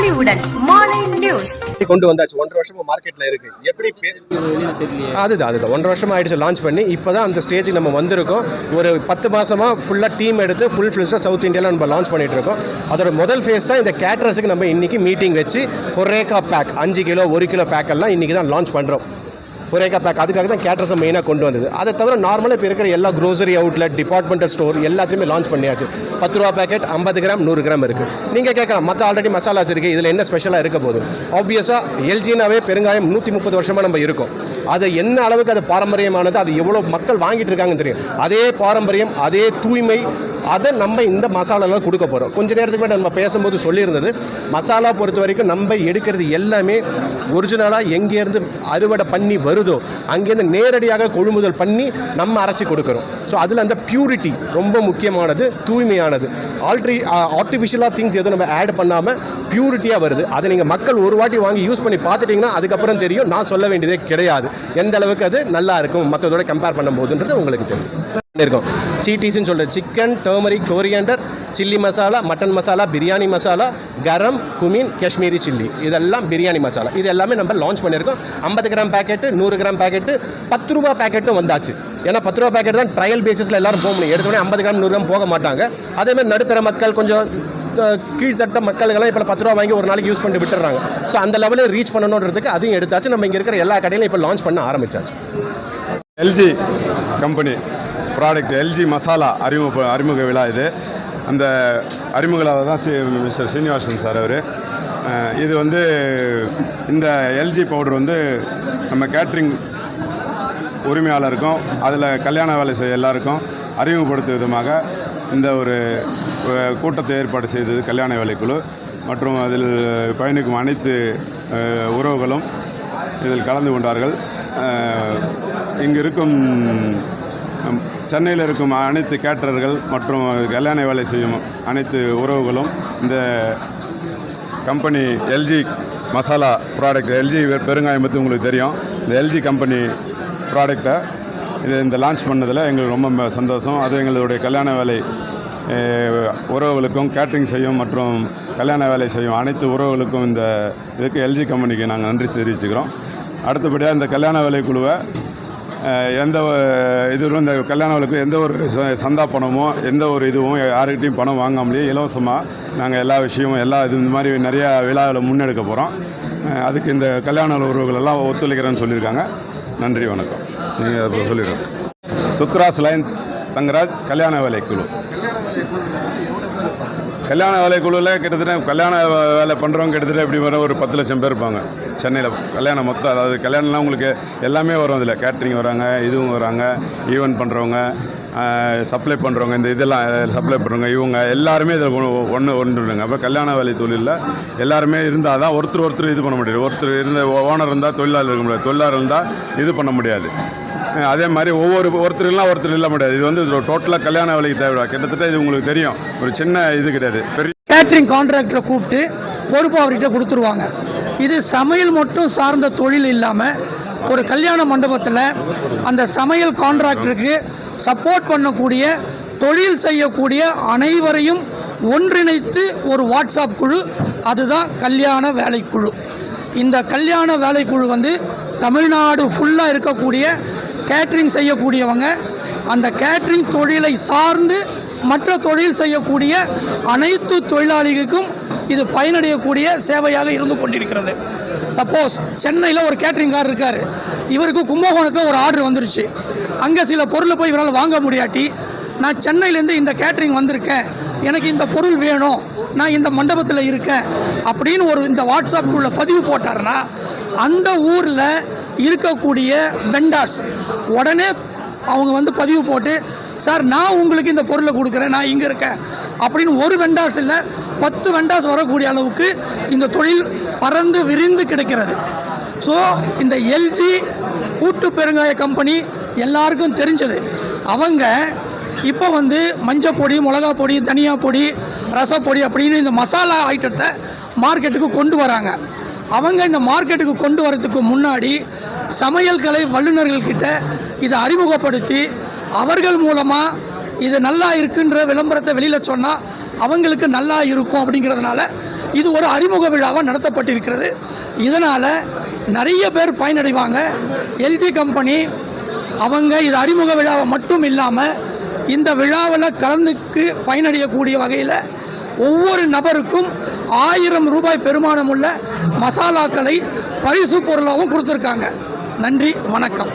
பொலிவுடன் மாலை நியூஸ். கொண்டு வந்தாச்சு. ஒன்றரை வருஷமா மார்க்கெட்ல இருக்கு. எப்படி பே- அதுதான் அதுதான். ஒன்றரை வருஷமா ஆயிடுச்சு லான்ச் பண்ணி. இப்போதான் அந்த ஸ்டேஜுக்கு நம்ம வந்திருக்கோம். ஒரு பத்து மாசமா ஃபுல்லாக டீம் எடுத்து ஃபுல் ஃபில்ஸாக சவுத் இந்தியாவில் நம்ம லான்ச் பண்ணிட்டு இருக்கோம். அதோட முதல் ஃபேஸ் தான் இந்த கேட்ரஸுக்கு நம்ம இன்னைக்கு மீட்டிங் வச்சு ஒரேக்கா பேக் அஞ்சு கிலோ ஒரு கிலோ பேக் எல்லாம் இன்னைக்கு தான் லான்ச் பண்ணுறோம் ஒரேக்கா பேக் அதுக்காக தான் கேட்ரஸை மெயினாக கொண்டு வந்தது. அதை தவிர நார்மலாக இப்போ இருக்கிற எல்லா க்ரோசரி அவுட்லெட் டிபார்ட்மெண்டல் ஸ்டோர் எல்லாத்தையுமே லான்ச் பண்ணியாச்சு. பத்து ரூபா பேக்கெட் ஐம்பது கிராம் நூறு கிராம் இருக்குது நீங்கள் கேட்கலாம் மற்ற ஆல்ரெடி மசாலாஸ் இருக்குது இதில் என்ன ஸ்பெஷலாக இருக்க போகுது? ஆப்வியஸாக எல்ஜினாவே பெருங்காயம் நூற்றி முப்பது வருஷமாக நம்ம இருக்கோம். அது என்ன அளவுக்கு அது பாரம்பரியமானது அது எவ்வளோ மக்கள் வாங்கிட்டு இருக்காங்கன்னு தெரியும். அதே பாரம்பரியம் அதே தூய்மை அதை நம்ம இந்த மசாலாலாம் கொடுக்க போகிறோம் கொஞ்ச நேரத்துக்கு முன்னாடி நம்ம பேசும்போது சொல்லியிருந்தது மசாலா பொறுத்த வரைக்கும் நம்ம எடுக்கிறது எல்லாமே ஒரிஜினலாக எங்கேருந்து அறுவடை பண்ணி வருதோ அங்கேருந்து நேரடியாக கொள்முதல் பண்ணி நம்ம அரைச்சி கொடுக்குறோம். ஸோ அதில் அந்த பியூரிட்டி ரொம்ப முக்கியமானது தூய்மையானது. ஆல்ட்ரி ஆர்டிஃபிஷியலாக திங்ஸ் எதுவும் நம்ம ஆட் பண்ணாமல் பியூரிட்டியாக வருது. அதை நீங்கள் மக்கள் ஒரு வாட்டி வாங்கி யூஸ் பண்ணி பார்த்துட்டிங்கன்னா அதுக்கப்புறம் தெரியும். நான் சொல்ல வேண்டியதே கிடையாது. எந்த அளவுக்கு அது நல்லா இருக்கும் மற்றதோட கம்பேர் பண்ணும்போதுன்றது உங்களுக்கு தெரியும். இருக்கும். சிடிசின்னு சொல்கிற chicken turmeric coriander chilli masala mutton masala biryani masala garam cumin Kashmiri chilli இதெல்லாம் பிரியாணி மசாலா இது எல்லாமே நம்ம லான்ச் பண்ணியிருக்கோம். ஐம்பது கிராம் பேக்கெட்டு நூறு கிராம் பேக்கெட்டு பத்து ரூபா பேக்கெட்டும் வந்தாச்சு. ஏன்னா பத்து ரூபா பேக்கெட் தான் ட்ரையல் பேசிஸில் எல்லாரும் போக முடியும். எடுத்தோடனே ஐம்பது கிராம் நூறு கிராம் போக மாட்டாங்க. அதேமாதிரி நடுத்தர மக்கள் கொஞ்சம் கீழ்த்தட்ட மக்களுக்கெல்லாம் இப்போ பத்து ரூபா வாங்கி ஒரு நாளைக்கு யூஸ் பண்ணி விட்டுறாங்க. ஸோ அந்த லெவலில் ரீச் பண்ணணுன்றதுக்கு அதையும் எடுத்தாச்சு. நம்ம இங்கே இருக்கிற எல்லா கடையிலும் இப்போ லான்ச் பண்ண ஆரம்பிச்சாச்சு. LG company product LG masala அறிமுக அறிமுக விழா இது. அந்த அறிமுக தான் சி மிஸ்டர் ஸ்ரீனிவாசன் சார் அவர். இது வந்து இந்த எல்ஜி பவுடர் வந்து நம்ம கேட்ரிங் உரிமையாளருக்கும் அதில் கல்யாண வேலை செய்ய எல்லாருக்கும் அறிமுகப்படுத்தும் விதமாக இந்த ஒரு கூட்டத்தை ஏற்பாடு செய்தது கல்யாண வேலைக்குழு. மற்றும் அதில் பயணிக்கும் அனைத்து உறவுகளும் இதில் கலந்து கொண்டார்கள். அஹ், இங்கு இருக்கும் சென்னையில் இருக்கும் அனைத்து கேட்டரர்கள் மற்றும் கல்யாண வேலை செய்யும் அனைத்து உறவுகளும் இந்த company LG masala product LG பெருங்காயம் பற்றி உங்களுக்கு தெரியும். இந்த எல்ஜி கம்பெனி ப்ராடக்டை இது இந்த லான்ச் பண்ணதில் எங்களுக்கு ரொம்ப ம- சந்தோஷம். அது எங்களுடைய கல்யாண வேலை உறவுகளுக்கும் கேட்ரிங் செய்யும் மற்றும் கல்யாண வேலை செய்யும் அனைத்து உறவுகளுக்கும் இந்த இதுக்கு எல்ஜி கம்பெனிக்கு நாங்கள் நன்றி தெரிவிச்சுக்கிறோம். அடுத்தபடியாக இந்த கல்யாண வேலை குழுவை எந்த இதுவும் இந்த கல்யாண எந்த ஒரு ச- சந்தா பணமோ எந்த ஒரு இதுவும் யாருக்கிட்டையும் பணம் வாங்காமலேயே இலவசமாக நாங்கள் எல்லா விஷயமும் எல்லா இது இந்த மாதிரி நிறையா விழாவில் முன்னெடுக்க போகிறோம் அதுக்கு இந்த கல்யாண உறவுகள் எல்லாம் ஒத்துழைக்கிறேன்னு சொல்லியிருக்காங்க. நன்றி வணக்கம். நீங்கள் அதை சொல்லிடுறோம் சுக்ராஸ் லைன் தங்கராஜ் கல்யாண வேலை குழு. கல்யாண வேலைக்குழுவில் கிட்டத்தட்ட கல்யாண வேலை பண்ணுறவங்க கிட்டத்தட்ட எப்படி வர ஒரு பத்து லட்சம் பேர் இருப்பாங்க. சென்னையில் கல்யாணம் மொத்தம் அதாவது கல்யாணம்லாம் உங்களுக்கு எல்லாமே வரும் இதில் கேட்ரிங் வராங்க இதுவும் வராங்க ஈவெண்ட் பண்ணுறவங்க சப்ளை பண்ணுறவங்க இந்த இதெல்லாம் சப்ளை பண்ணுறவங்க இவங்க எல்லாருமே இதில் ஒன்று ஒன்றுங்க அப்போ கல்யாண வேலை தொழிலில் எல்லாருமே இருந்தால் தான் ஒருத்தர் ஒருத்தர் இது பண்ண முடியாது ஒருத்தர் இருந்த ஓனர் இருந்தால் தொழிலாளர் இருக்க முடியாது. தொழிலாளர் இருந்தால் இது பண்ண முடியாது. அதே மாதிரி ஒவ்வொரு ஒருத்தர் இல்லைனா ஒருத்தர் இல்லை முடியாது. இது வந்து டோட்டலாக கல்யாண வேலைக்கு தேவை கிட்டத்தட்ட இது உங்களுக்கு தெரியும். ஒரு சின்ன இது கிடையாது. பெரிய கேட்ரிங் கான்ட்ராக்டரை கூப்பிட்டு பொறுப்பு அவர்கிட்ட கொடுத்துருவாங்க. இது சமையல் மட்டும் சார்ந்த தொழில் இல்லாமல் ஒரு கல்யாண மண்டபத்தில் அந்த சமையல் கான்ட்ராக்டருக்கு சப்போர்ட் பண்ணக்கூடிய தொழில் செய்யக்கூடிய அனைவரையும் ஒன்றிணைத்து ஒரு வாட்ஸ்அப் குழு. அதுதான் கல்யாண வேலைக்குழு. இந்த கல்யாண வேலைக்குழு வந்து தமிழ்நாடு ஃபுல்லாக இருக்கக்கூடிய கேட்ரிங் செய்யக்கூடியவங்க அந்த கேட்ரிங் தொழிலை சார்ந்து மற்ற தொழில் செய்யக்கூடிய அனைத்து தொழிலாளிகளுக்கும் இது பயனடையக்கூடிய சேவையாக இருந்து கொண்டிருக்கிறது. சப்போஸ் சென்னையில் ஒரு கேட்ரிங்கார் இருக்கார். இவருக்கு கும்பகோணத்தில் ஒரு ஆர்டர் வந்துருச்சு. அங்கே சில பொருளை போய் இவரால் வாங்க முடியாட்டி நான் சென்னையிலேருந்து இந்த கேட்ரிங் வந்திருக்கேன். எனக்கு இந்த பொருள் வேணும். நான் இந்த மண்டபத்தில் இருக்கேன். அப்படின்னு ஒரு இந்த வாட்ஸ்அப்புக்குள்ள பதிவு போட்டாருன்னா அந்த ஊரில் இருக்கக்கூடிய வெண்டாஸ் உடனே அவங்க வந்து பதிவு போட்டு சார் நான் உங்களுக்கு இந்த பொருளை கொடுக்குறேன் நான் இங்கே இருக்கேன். அப்படின்னு ஒரு வெண்டாஸ் இல்லை பத்து வெண்டாஸ் வரக்கூடிய அளவுக்கு இந்த தொழில் பறந்து விரிந்து கிடைக்கிறது. ஸோ இந்த எல்ஜி கூட்டு பெருங்காய கம்பெனி எல்லாருக்கும் தெரிஞ்சது. அவங்க இப்போ வந்து மஞ்சள் பொடி மிளகா பொடி தனியா பொடி ரசப்பொடி அப்படின்னு இந்த மசாலா ஐட்டத்தை மார்க்கெட்டுக்கு கொண்டு வராங்க. அவங்க இந்த மார்க்கெட்டுக்கு கொண்டு வரதுக்கு முன்னாடி சமையல் கலை வல்லுநர்கள்கிட்ட இதை அறிமுகப்படுத்தி அவர்கள் மூலமாக இது நல்லா இருக்குன்ற விளம்பரத்தை வெளியில் சொன்னால் அவங்களுக்கு நல்லா இருக்கும் அப்படிங்கிறதுனால இது ஒரு அறிமுக விழாவாக நடத்தப்பட்டிருக்கிறது. இதனால் நிறைய பேர் பயனடைவாங்க. எல்ஜி கம்பெனி அவங்க இது அறிமுக விழாவை மட்டும் இல்லாமல் இந்த விழாவில் கலந்துக்கு பயனடையக்கூடிய வகையில் ஒவ்வொரு நபருக்கும் ஆயிரம் ரூபாய் பெருமானமுள்ள மசாலாக்களை பரிசு பொருளாகவும் கொடுத்துருக்காங்க. நன்றி வணக்கம்.